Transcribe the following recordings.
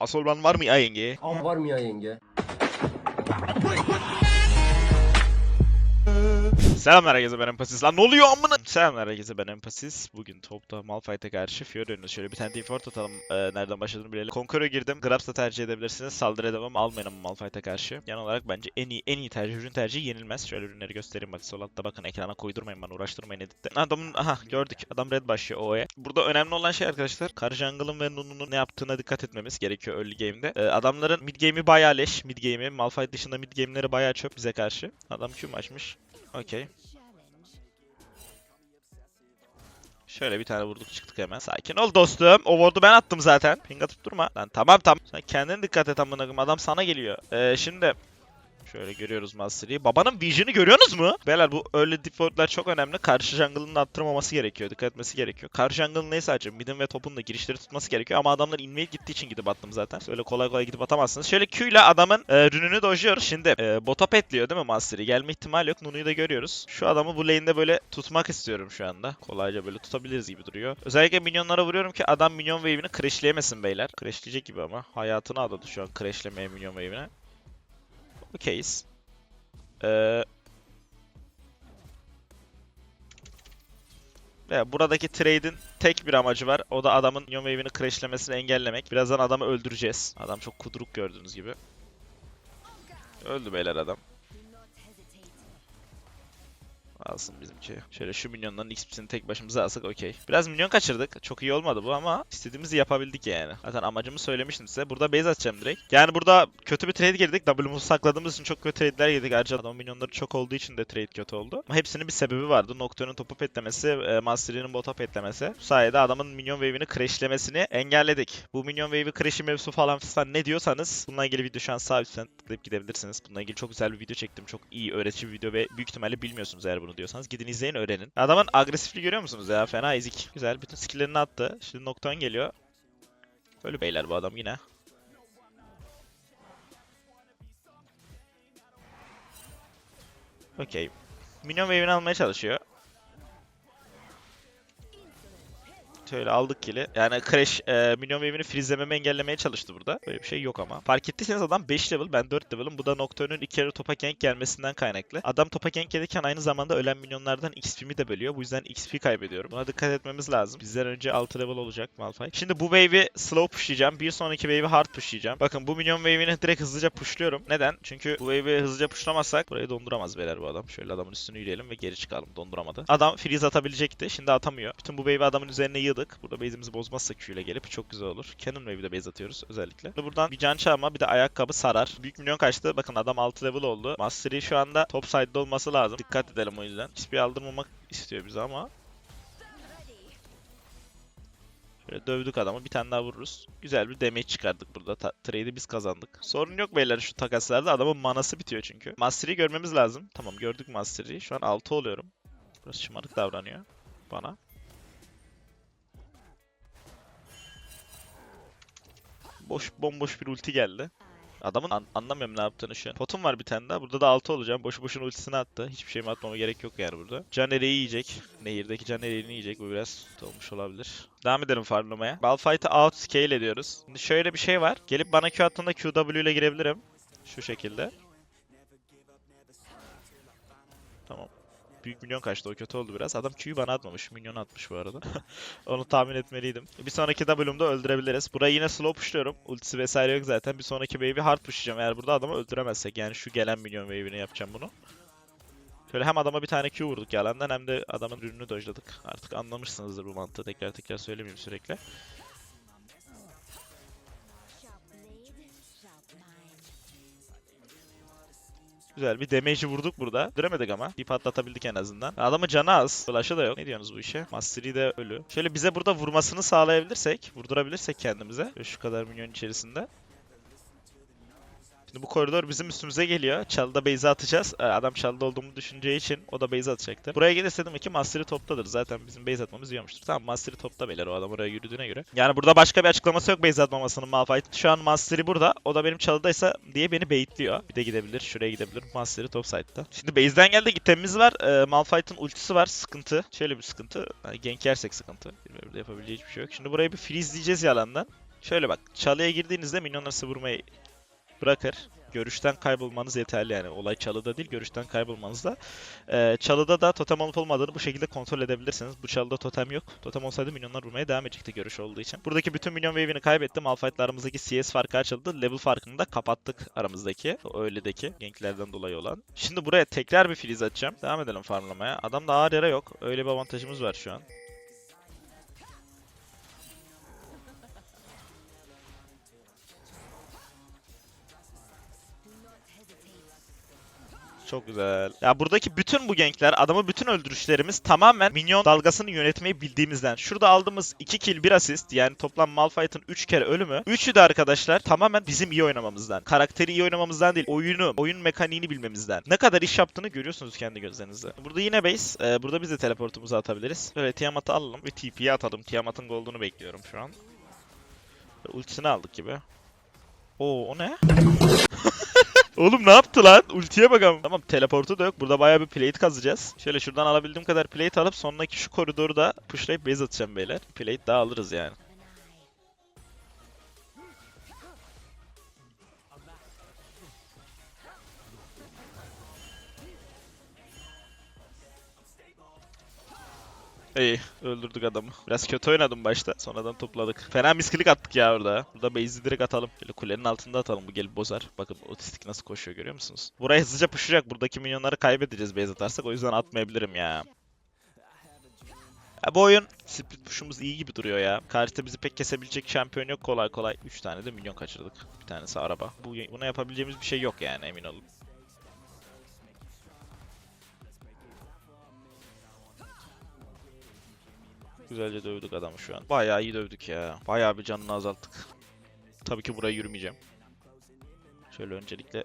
Asolban var mı ya yenge? Am var mı ya yenge? Selamlar herkese ben Empasiz. Lan ne oluyor amına? Selamlar herkese ben Empasiz. Bugün topta Malphite'e karşı Fiora oynuyoruz. Şöyle bir tane fort atalım. Ee, nereden başladığını bilelim. Conqueror'a girdim. Grabs da tercih edebilirsiniz. Saldırı edemem. Almayın ama Malphite'e karşı. Genel olarak bence en iyi en iyi tercih ürün tercihi yenilmez. Şöyle ürünleri göstereyim bak. Sol altta bakın ekrana koydurmayın bana. Uğraştırmayın editte. Adamın aha gördük. Adam red başlıyor OE. Burada önemli olan şey arkadaşlar. Kar Jungle'ın ve Nunu'nun ne yaptığına dikkat etmemiz gerekiyor early game'de. Ee, adamların mid game'i bayağı leş. Mid game'i. Malphite dışında mid game'leri bayağı çöp bize karşı. Adam Q açmış. Okey. Şöyle bir tane vurduk çıktık hemen. Sakin ol dostum. O ward'u ben attım zaten. Ping atıp durma. Lan tamam tamam. Sen kendine dikkat et amına. Adam sana geliyor. Ee, şimdi Şöyle görüyoruz Mastery'i. Babanın vision'ı görüyorsunuz mu? Beyler bu early default'lar çok önemli. Karşı jungle'ın attırmaması gerekiyor. Dikkat etmesi gerekiyor. Karşı jungle'ın neyse sadece mid'in ve topun da girişleri tutması gerekiyor. Ama adamlar invade gittiği için gidip attım zaten. Öyle kolay kolay gidip atamazsınız. Şöyle Q ile adamın e, rününü dojluyoruz. Şimdi e, bota petliyor değil mi Mastery? Gelme ihtimali yok. Nunu'yu da görüyoruz. Şu adamı bu lane'de böyle tutmak istiyorum şu anda. Kolayca böyle tutabiliriz gibi duruyor. Özellikle minyonlara vuruyorum ki adam minyon wave'ini crashleyemesin beyler. Crashleyecek gibi ama. Hayatını adadı şu an crashlemeye minyon wave'ine. Okeyiz. Ee, ve buradaki trade'in tek bir amacı var. O da adamın minyon wave'ini crashlemesini engellemek. Birazdan adamı öldüreceğiz. Adam çok kuduruk gördüğünüz gibi. Öldü beyler adam. Alsın bizimki. Şöyle şu minyonların XP'sini tek başımıza alsak okey. Biraz minyon kaçırdık. Çok iyi olmadı bu ama istediğimizi yapabildik yani. Zaten amacımı söylemiştim size. Burada base atacağım direkt. Yani burada kötü bir trade girdik. W'muzu sakladığımız için çok kötü trade'ler yedik. Ayrıca adamın minyonları çok olduğu için de trade kötü oldu. Ama hepsinin bir sebebi vardı. Nocturne'un topu petlemesi, e, Mastery'nin bota petlemesi. Bu sayede adamın minyon wave'ini crashlemesini engelledik. Bu minyon wave'i crash'i mevzusu falan filan ne diyorsanız bununla ilgili video şu an sağ üstten tıklayıp gidebilirsiniz. Bununla ilgili çok güzel bir video çektim. Çok iyi öğretici bir video ve büyük ihtimalle bilmiyorsunuz eğer bunu diyorsanız. Gidin izleyin öğrenin. Adamın agresifliği görüyor musunuz ya? Fena ezik. Güzel. Bütün skill'lerini attı. Şimdi Nocturne geliyor. Böyle beyler bu adam yine. Okey. Minyon wave'ini almaya çalışıyor. Şöyle aldık kill'i. Yani Crash e, Minyon wave'ini freezelememi engellemeye çalıştı burada. Böyle bir şey yok ama. Fark ettiyseniz adam 5 level, ben 4 level'ım. Bu da Nocturne'ün iki kere topa gank gelmesinden kaynaklı. Adam topa gank gelirken aynı zamanda ölen minyonlardan XP'mi de bölüyor. Bu yüzden XP kaybediyorum. Buna dikkat etmemiz lazım. Bizden önce 6 level olacak Malphite. Şimdi bu wave'i slow pushlayacağım. Bir sonraki wave'i hard pushlayacağım. Bakın bu minyon wave'ini direkt hızlıca pushluyorum. Neden? Çünkü bu wave'i hızlıca pushlamazsak burayı donduramaz beyler bu adam. Şöyle adamın üstünü yürüyelim ve geri çıkalım. Donduramadı. Adam freeze atabilecekti. Şimdi atamıyor. Bütün bu wave'i adamın üzerine yığdık. Burada base'imizi bozmazsak Q ile gelip çok güzel olur. Cannon wave'de base atıyoruz özellikle. Buradan bir can çalma bir de ayakkabı sarar. Büyük milyon kaçtı. Bakın adam 6 level oldu. Mastery şu anda top side'da olması lazım. Dikkat edelim o yüzden. Hiçbir aldırmamak istiyor bize ama. Şöyle dövdük adamı. Bir tane daha vururuz. Güzel bir damage çıkardık burada. Ta- trade'i biz kazandık. Sorun yok beyler şu takaslarda. Adamın manası bitiyor çünkü. Mastery'i görmemiz lazım. Tamam gördük Mastery'i. Şu an 6 oluyorum. Burası şımarık davranıyor bana. Boş bomboş bir ulti geldi. Adamın an- anlamıyorum ne yaptığını şu an. Potum var bir tane daha. Burada da 6 olacağım. Boşu boşuna ultisini attı. Hiçbir şey atmama gerek yok yani burada. Canere'yi yiyecek. Nehirdeki Canere'yi yiyecek. Bu biraz olmuş olabilir. Devam edelim farmlamaya. Balfight'ı out scale ediyoruz. Şimdi şöyle bir şey var. Gelip bana Q attığında QW ile girebilirim. Şu şekilde. Tamam. Büyük milyon kaçtı o kötü oldu biraz. Adam Q'yu bana atmamış. Milyon atmış bu arada. Onu tahmin etmeliydim. Bir sonraki W'umda öldürebiliriz. Burayı yine slow pushluyorum. Ultisi vesaire yok zaten. Bir sonraki wave'i hard pushlayacağım eğer burada adamı öldüremezsek. Yani şu gelen milyon wave'ini yapacağım bunu. Şöyle hem adama bir tane Q vurduk yalandan hem de adamın ürününü dojladık. Artık anlamışsınızdır bu mantığı. Tekrar tekrar söylemeyeyim sürekli. Güzel bir damage'i vurduk burada. Göremedik ama. Bir patlatabildik en azından. Adamın canı az. Flash'ı da yok. Ne diyorsunuz bu işe? Mastery de ölü. Şöyle bize burada vurmasını sağlayabilirsek, vurdurabilirsek kendimize. Şu kadar minyon içerisinde. Şimdi bu koridor bizim üstümüze geliyor. Çalıda base atacağız. Ee, Adam çalıda olduğumu düşüneceği için o da base atacaktı. Buraya gelirse dedim ki Mastery toptadır. Zaten bizim base atmamız yiyormuştur. Tamam Mastery topta beyler o adam oraya yürüdüğüne göre. Yani burada başka bir açıklaması yok base atmamasının Malphite. Şu an Mastery burada. O da benim çalıdaysa diye beni baitliyor. Bir de gidebilir. Şuraya gidebilir. Mastery top side'da. Şimdi base'den geldi itemimiz var. Ee, Malphite'ın ultisi var. Sıkıntı. Şöyle bir sıkıntı. Hani gank yersek sıkıntı. De yapabileceği hiçbir şey yok. Şimdi burayı bir freeze diyeceğiz yalandan. Şöyle bak. Çalıya girdiğinizde minyonlar sizi vurmayı bırakır. Görüşten kaybolmanız yeterli yani. Olay çalıda değil, görüşten kaybolmanızda. Ee, çalıda da totem olup olmadığını bu şekilde kontrol edebilirsiniz. Bu çalıda totem yok. Totem olsaydı minyonlar vurmaya devam edecekti görüş olduğu için. Buradaki bütün minyon wave'ini kaybettim. Malphite'la CS farkı açıldı. Level farkını da kapattık aramızdaki. O öyledeki ganklerden dolayı olan. Şimdi buraya tekrar bir freeze atacağım. Devam edelim farmlamaya. Adamda ağır yara yok. Öyle bir avantajımız var şu an. Çok güzel. Ya buradaki bütün bu gankler, adamı bütün öldürüşlerimiz tamamen minyon dalgasını yönetmeyi bildiğimizden. Şurada aldığımız 2 kill 1 asist yani toplam Malphite'ın 3 kere ölümü. Üçü de arkadaşlar tamamen bizim iyi oynamamızdan. Karakteri iyi oynamamızdan değil, oyunu, oyun mekaniğini bilmemizden. Ne kadar iş yaptığını görüyorsunuz kendi gözlerinizle. Burada yine base. Ee, burada biz de teleportumuzu atabiliriz. Böyle Tiamat'ı alalım ve TP'ye atalım. Tiamat'ın gold'unu bekliyorum şu an. Ultisini aldık gibi. Oo o ne? Oğlum ne yaptı lan? Ultiye bakalım. Tamam teleportu da yok. Burada bayağı bir plate kazacağız. Şöyle şuradan alabildiğim kadar plate alıp sonraki şu koridoru da pushlayıp base atacağım beyler. Plate daha alırız yani. İyi öldürdük adamı. Biraz kötü oynadım başta. Sonradan topladık. Fena miskilik attık ya orada. Burada base'i direkt atalım. Böyle kulenin altında atalım bu gelip bozar. Bakın otistik nasıl koşuyor görüyor musunuz? Buraya hızlıca pushlayacak. Buradaki minyonları kaybedeceğiz base atarsak. O yüzden atmayabilirim ya. Ya bu oyun split push'umuz iyi gibi duruyor ya. Karşıda bizi pek kesebilecek şampiyon yok kolay kolay. 3 tane de minyon kaçırdık. Bir tanesi araba. Bu, buna yapabileceğimiz bir şey yok yani emin olun. Güzelce dövdük adamı şu an. Bayağı iyi dövdük ya. Bayağı bir canını azalttık. Tabii ki buraya yürümeyeceğim. Şöyle öncelikle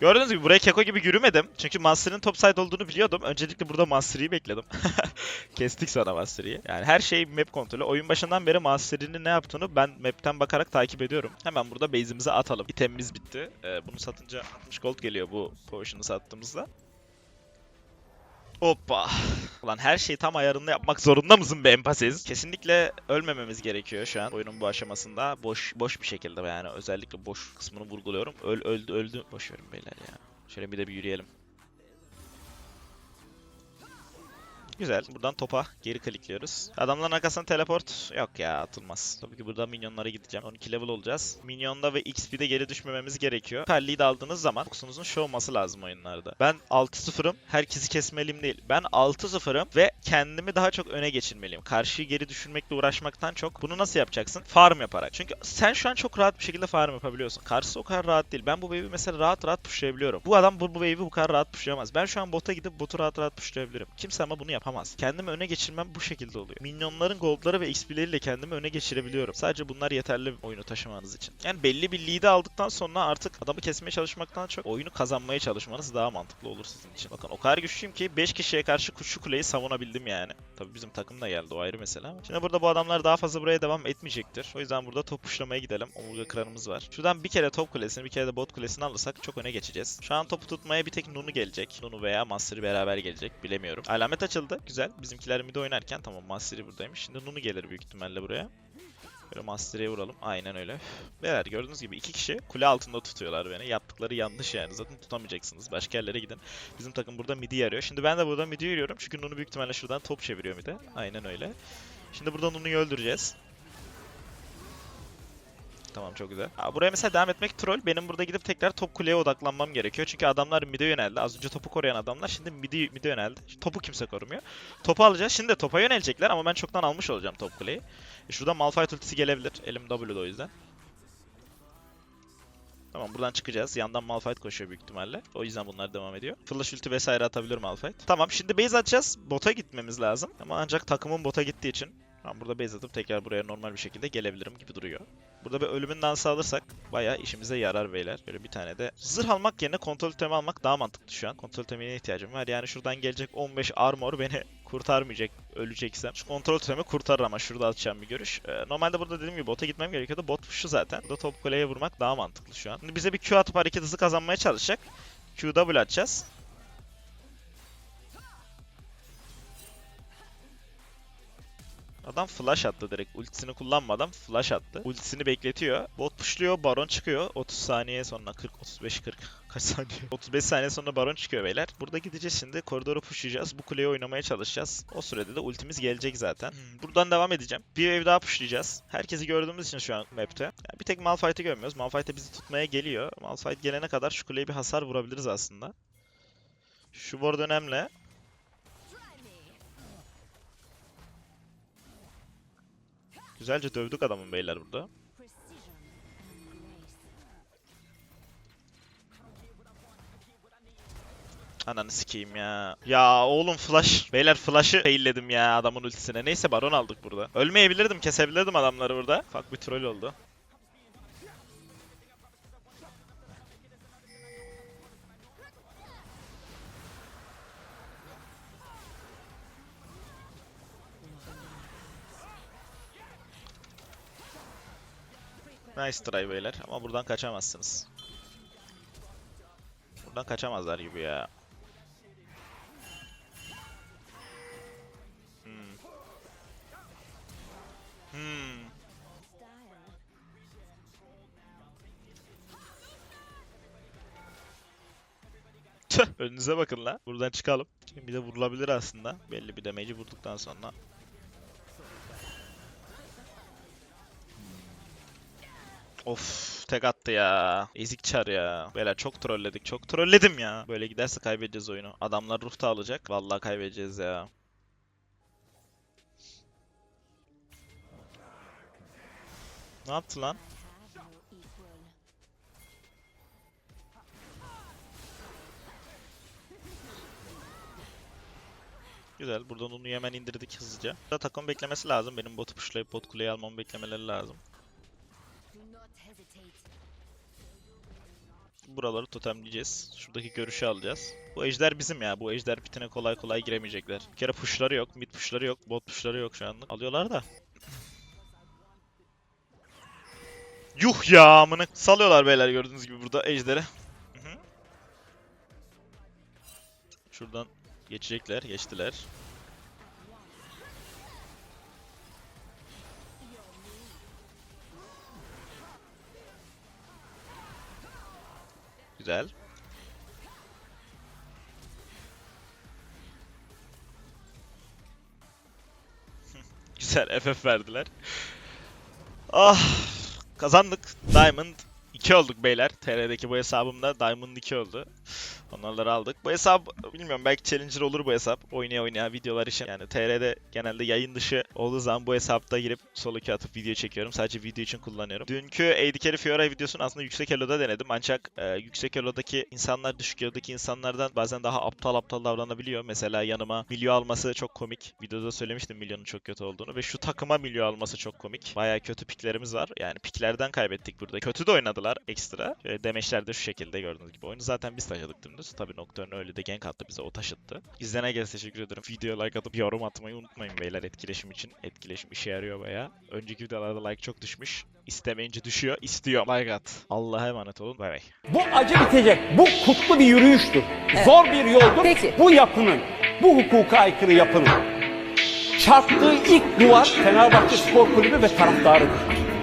Gördüğünüz gibi buraya Keko gibi yürümedim. Çünkü Master'ın top side olduğunu biliyordum. Öncelikle burada Master'ı bekledim. Kestik sonra Master'ı. Yani her şey map kontrolü. Oyun başından beri Master'ın ne yaptığını ben map'ten bakarak takip ediyorum. Hemen burada base'imizi atalım. İtemimiz bitti. Ee, bunu satınca 60 gold geliyor bu potion'u sattığımızda. Hoppa. Ulan her şeyi tam ayarında yapmak zorunda mısın be empasiz? Kesinlikle ölmememiz gerekiyor şu an oyunun bu aşamasında. Boş boş bir şekilde yani özellikle boş kısmını vurguluyorum. Öl öldü öldü. Boş verin beyler ya. Şöyle bir de bir yürüyelim. Güzel. Buradan topa geri klikliyoruz. Adamların arkasına teleport yok ya atılmaz. Tabii ki burada minyonlara gideceğim. 12 level olacağız. Minyonda ve XP'de geri düşmememiz gerekiyor. Kalli'yi de aldığınız zaman Fox'unuzun show olması lazım oyunlarda. Ben 6-0'ım. Herkesi kesmeliyim değil. Ben 6-0'ım ve kendimi daha çok öne geçirmeliyim. Karşıyı geri düşürmekle uğraşmaktan çok. Bunu nasıl yapacaksın? Farm yaparak. Çünkü sen şu an çok rahat bir şekilde farm yapabiliyorsun. Karşısı o kadar rahat değil. Ben bu wave'i mesela rahat rahat pushlayabiliyorum. Bu adam bu, bu wave'i bu kadar rahat pushlayamaz. Ben şu an bota gidip botu rahat rahat pushlayabilirim. Kimse ama bunu yapamaz. Kendimi öne geçirmem bu şekilde oluyor. Minyonların goldları ve XP'leriyle kendimi öne geçirebiliyorum. Sadece bunlar yeterli oyunu taşımanız için. Yani belli bir lead'i aldıktan sonra artık adamı kesmeye çalışmaktan çok oyunu kazanmaya çalışmanız daha mantıklı olur sizin için. Bakın o kadar güçlüyüm ki 5 kişiye karşı şu kuleyi savunabildim yani. Tabii bizim takım da geldi o ayrı mesele ama. Şimdi burada bu adamlar daha fazla buraya devam etmeyecektir. O yüzden burada top puşlamaya gidelim. Omurga kıranımız var. Şuradan bir kere top kulesini bir kere de bot kulesini alırsak çok öne geçeceğiz. Şu an topu tutmaya bir tek Nunu gelecek. Nunu veya Master'ı beraber gelecek. Bilemiyorum. Alamet açıldı. Güzel. Bizimkiler mid oynarken tamam Master'ı buradaymış. Şimdi Nunu gelir büyük ihtimalle buraya. Böyle Master'e vuralım. Aynen öyle. Beyler gördüğünüz gibi iki kişi kule altında tutuyorlar beni. Yaptıkları yanlış yani. Zaten tutamayacaksınız. Başka yerlere gidin. Bizim takım burada midi arıyor. Şimdi ben de burada midi yürüyorum. Çünkü Nunu büyük ihtimalle şuradan top çeviriyor midi. Aynen öyle. Şimdi burada Nunu'yu öldüreceğiz. Tamam çok güzel. Aa, buraya mesela devam etmek troll. Benim burada gidip tekrar top kuleye odaklanmam gerekiyor. Çünkü adamlar mid'e yöneldi. Az önce topu koruyan adamlar şimdi mid'e mid'e yöneldi. Topu kimse korumuyor. Topu alacağız. Şimdi de topa yönelecekler ama ben çoktan almış olacağım top kuleyi. E, şurada Malphite ultisi gelebilir. Elim W'de o yüzden. Tamam buradan çıkacağız. Yandan Malphite koşuyor büyük ihtimalle. O yüzden bunlar devam ediyor. Flash ulti vesaire atabilir Malphite. Tamam şimdi base atacağız. Bota gitmemiz lazım. Ama ancak takımın bota gittiği için ben burada base atıp tekrar buraya normal bir şekilde gelebilirim gibi duruyor. Burada bir ölümün dansı alırsak bayağı işimize yarar beyler. Böyle bir tane de zırh almak yerine kontrol temi almak daha mantıklı şu an. Kontrol temine ihtiyacım var. Yani şuradan gelecek 15 armor beni kurtarmayacak öleceksem. Şu kontrol temi kurtarır ama şurada atacağım bir görüş. Ee, normalde burada dediğim gibi bota gitmem gerekiyordu. Bot şu zaten. Burada top kuleye vurmak daha mantıklı şu an. Şimdi bize bir Q atıp hareket hızı kazanmaya çalışacak. QW atacağız. Adam flash attı direkt. Ultisini kullanmadan flash attı. Ultisini bekletiyor. Bot pushluyor, baron çıkıyor. 30 saniye sonra 40, 35, 40. Kaç saniye? 35 saniye sonra baron çıkıyor beyler. Burada gideceğiz şimdi. Koridoru pushlayacağız. Bu kuleyi oynamaya çalışacağız. O sürede de ultimiz gelecek zaten. Hmm, Buradan devam edeceğim. Bir ev daha pushlayacağız. Herkesi gördüğümüz için şu an map'te. Yani bir tek Malphite'i görmüyoruz. Malphite bizi tutmaya geliyor. Malphite gelene kadar şu kuleye bir hasar vurabiliriz aslında. Şu ward önemli. Güzelce dövdük adamın beyler burada. Ananı sikeyim ya. Ya oğlum flash. Beyler flash'ı failledim ya adamın ultisine. Neyse baron aldık burada. Ölmeyebilirdim, kesebilirdim adamları burada. Fuck bir troll oldu. Nice try beyler ama buradan kaçamazsınız. Buradan kaçamazlar gibi ya. Hmm. Hmm. Önünüze bakın la. Buradan çıkalım. Şimdi bir de vurulabilir aslında. Belli bir damage'i vurduktan sonra. Of tek attı ya. Ezik çar ya. Beyler çok trolledik. Çok trolledim ya. Böyle giderse kaybedeceğiz oyunu. Adamlar ruh da alacak. Vallahi kaybedeceğiz ya. Ne yaptı lan? Güzel. Buradan onu hemen indirdik hızlıca. Burada takım beklemesi lazım. Benim botu pushlayıp bot kuleyi almamı beklemeleri lazım. Buraları totemleyeceğiz. Şuradaki görüşü alacağız. Bu ejder bizim ya. Bu ejder bitine kolay kolay giremeyecekler. Bir kere pushları yok, mid pushları yok, bot pushları yok şu anlık. Alıyorlar da. Yuh ya amına. Salıyorlar beyler gördüğünüz gibi burada hı. Şuradan geçecekler, geçtiler. Güzel. Güzel FF verdiler. Ah kazandık. Diamond 2 olduk beyler. TR'deki bu hesabımda Diamond 2 oldu. Onları aldık. Bu hesap bilmiyorum belki Challenger olur bu hesap. Oynaya oynaya videolar için. Yani TR'de genelde yayın dışı olduğu zaman bu hesapta girip solo queue atıp video çekiyorum. Sadece video için kullanıyorum. Dünkü AD Carry Fiora videosunu aslında yüksek elo'da denedim. Ancak e, yüksek elo'daki insanlar düşük elo'daki insanlardan bazen daha aptal aptal davranabiliyor. Mesela yanıma milyo alması çok komik. Videoda söylemiştim milyonun çok kötü olduğunu. Ve şu takıma milyo alması çok komik. Baya kötü piklerimiz var. Yani piklerden kaybettik burada. Kötü de oynadılar ekstra. E, demeçler de şu şekilde gördüğünüz gibi. Oyunu zaten biz taşıdık dümdüz. Tabii Nocturne öyle de gank attı bize o taşıttı. İzlene gel teşekkür ederim. Videoya like atıp yorum atmayı unutmayın beyler etkileşim için. Etkileşim işe yarıyor baya. Önceki videolarda like çok düşmüş. İstemeyince düşüyor. İstiyor. Like at. Allah'a emanet olun. Bay bay. Bu acı bitecek. Bu kutlu bir yürüyüştür. Zor bir yoldur. Peki. Bu yapının, bu hukuka aykırı yapının çarptığı ilk duvar Fenerbahçe Spor Kulübü ve taraftarıdır.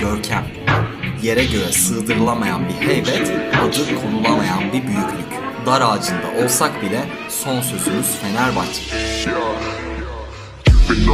görkem, yere göre sığdırılamayan bir heybet, adı konulamayan bir büyüklük. Dar ağacında olsak bile son sözümüz Fenerbahçe. Been